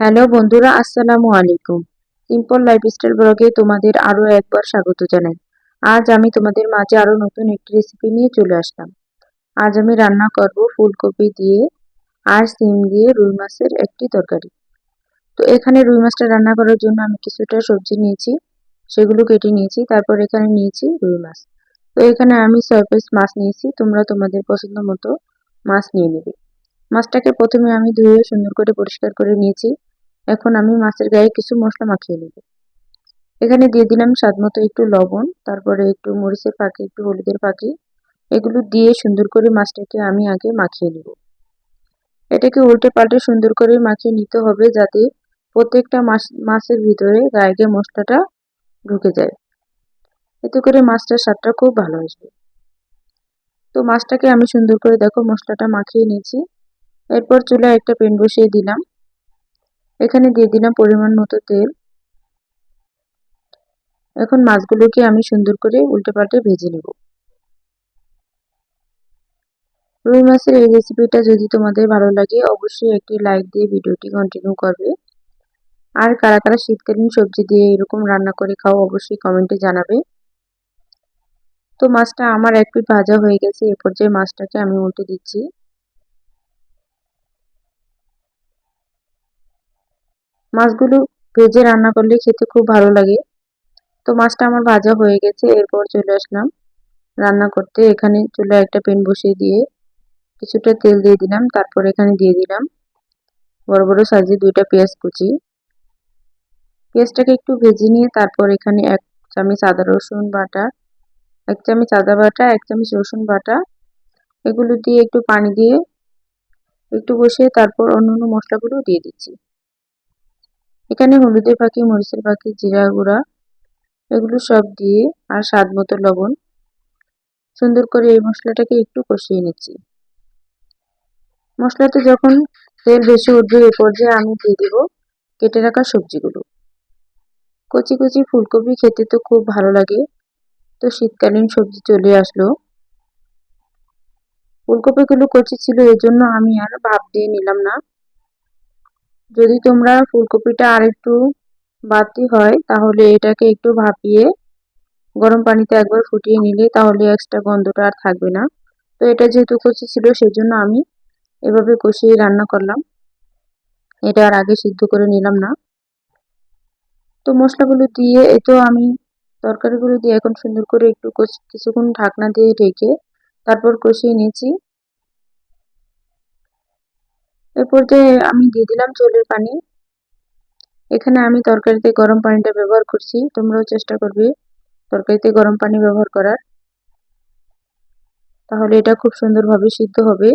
Hello বন্ধুরা, আসসালামু আলাইকুম। সিম্পল লাইফস্টাইল ব্লগে তোমাদের আরও একবার স্বাগত জানাই। আজ আমি তোমাদের মাঝে আরও নতুন একটি রেসিপি নিয়ে চলে আসলাম। আজ আমি রান্না করব ফুলকপি দিয়ে আর সিম দিয়ে রুই মাছের একটি তরকারি। তো এখানে রুই মাছটা রান্না করার জন্য আমি কিছুটা সবজি নিয়েছি, সেগুলো কেটে নিয়েছি, তারপর এখানে নিয়েছি রুই মাছ। তো এখানে আমি ছয় পিস মাছ নিয়েছি, তোমরা তোমাদের পছন্দ মতো মাছ নিয়ে নেবে। মাছটাকে প্রথমে আমি ধুয়ে সুন্দর করে পরিষ্কার করে নিয়েছি। এখন আমি মাছের গায়ে কিছু মশলা মাখিয়ে নেব। এখানে দিয়ে দিলাম স্বাদ মতো একটু লবণ, তারপরে একটু মরিচের পাখি একটু হলুদের পাখি এগুলো দিয়ে সুন্দর করে মাছটাকে আমি আগে মাখিয়ে নেব। এটাকে উল্টে পাল্টে সুন্দর করে মাখিয়ে নিতে হবে যাতে প্রত্যেকটা মাছ, মাছের ভিতরে গায়ে গিয়ে মশলাটা ঢুকে যায়। এতে করে মাছটার স্বাদটা খুব ভালো আসবে। তো মাছটাকে আমি সুন্দর করে দেখো মশলাটা মাখিয়ে নিয়েছি। এরপর চুলায় একটা পেন বসিয়ে দিলাম। এখানে দিয়ে দিলাম পরিমাণ মতো তেল। এখন মাছগুলোকে আমি সুন্দর করে উল্টে পাল্টে ভেজে নেব। রুই মাছের এই রেসিপিটা যদি তোমাদের ভালো লাগে, অবশ্যই একটি লাইক দিয়ে ভিডিওটি কন্টিনিউ করবে। আর কারা কারা শীতকালীন সবজি দিয়ে এরকম রান্না করে খাও, অবশ্যই কমেন্টে জানাবে। তো মাছটা আমার এক পিট ভাজা হয়ে গেছে, এ পর্যায়ে মাছটাকে আমি উল্টে দিচ্ছি। মাছগুলো ভেজে রান্না করলে খেতে খুব ভালো লাগে। তো মাছটা আমার ভাজা হয়ে গেছে, এরপর চলে আসলাম রান্না করতে। এখানে চুলে একটা পেন বসিয়ে দিয়ে কিছুটা তেল দিয়ে দিলাম, তারপর এখানে দিয়ে দিলাম বড় বড় সাইজে দুইটা পেঁয়াজ কুচি। পেঁয়াজটাকে একটু ভেজে নিয়ে তারপর এখানে এক চামচ আদা, রসুন বাটা, এক চামচ আদা বাটা, এক চামচ রসুন বাটা, এগুলো দিয়ে একটু পানি দিয়ে একটু বসিয়ে তারপর অন্য অন্য মশলাগুলো দিয়ে দিচ্ছি। এখানে হলুদের পাখি, মরিচের পাখি জিরা গুঁড়া, এগুলো সব দিয়ে আর স্বাদ মতো লবণ। সুন্দর করে এই মশলাটাকে একটু কষিয়ে নিচ্ছি। মশলাতে যখন তেল বেশি উঠবে, এ পর্যায়ে আমি দিয়ে দিব কেটে রাখা সবজিগুলো। কচি কচি ফুলকপি খেতে তো খুব ভালো লাগে। তো শীতকালীন সবজি চলে আসলো। ফুলকপিগুলো কচি ছিল, এজন্য আমি আর ভাপ দিয়ে নিলাম না। যদি তোমরা ফুলকপিটা আর একটু বাতি হয়, তাহলে এটাকে একটু ভাপিয়ে গরম পানিতে একবার ফুটিয়ে নিলে তাহলে এক্সট্রা গন্ধটা আর থাকবে না। তো এটা যেহেতু কচি ছিল, সেজন্য আমি এভাবে কষিয়ে রান্না করলাম। এটা আর আগে সিদ্ধ করে নিলাম না। তো মশলাগুলো দিয়ে, এ তো আমি তরকারিগুলো দিয়ে এখন সুন্দর করে একটু কিছুক্ষণ ঢাকনা দিয়ে ঢেকে তারপর কষিয়ে নিয়েছি। এ পর্যায়ে আমি দিয়ে দিলাম চুলের পানি, এখানে আমি তরকারিতে গরম পানিটা ব্যবহার করছি, তোমরাও চেষ্টা করবে তরকারিতে গরম পানি ব্যবহার করার। তাহলে এটা খুব সুন্দরভাবে সিদ্ধ হবে।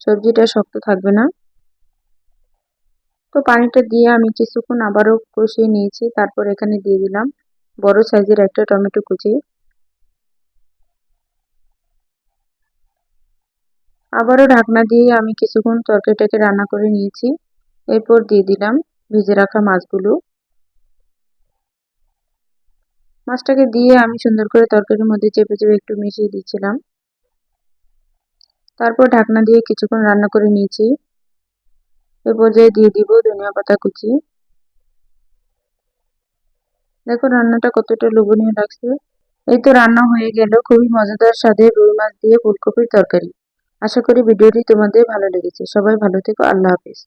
সবজিটা শক্ত থাকবে না। তো পানিটা দিয়ে আমি কিছুক্ষণ আবারও কষিয়ে নিয়েছি, তারপর এখানে দিয়ে দিলাম বড় সাইজের একটা টমেটো কুচি। আবারও ঢাকনা দিয়ে আমি কিছুক্ষণ তরকারিটাকে রান্না করে নিয়েছি। এরপর দিয়ে দিলাম ভিজে রাখা মাছগুলো। মাছটাকে দিয়ে আমি সুন্দর করে তরকারির মধ্যে চেপে চেপে একটু মিশিয়ে দিচ্ছিলাম। তারপর ঢাকনা দিয়ে কিছুক্ষণ রান্না করে নিয়েছি। এ পর্যায়ে দিয়ে দিব ধনিয়া পাতা কুচি। দেখো রান্নাটা কতটা লোভনীয় লাগছে। এই তো রান্না হয়ে গেল। খুবই মজাদার স্বাদে রুই মাছ দিয়ে ফুলকপির তরকারি। আশা করি ভিডিওটি তোমাদের ভালো লেগেছে। সবাই ভালো থেকো। আল্লাহ হাফিজ।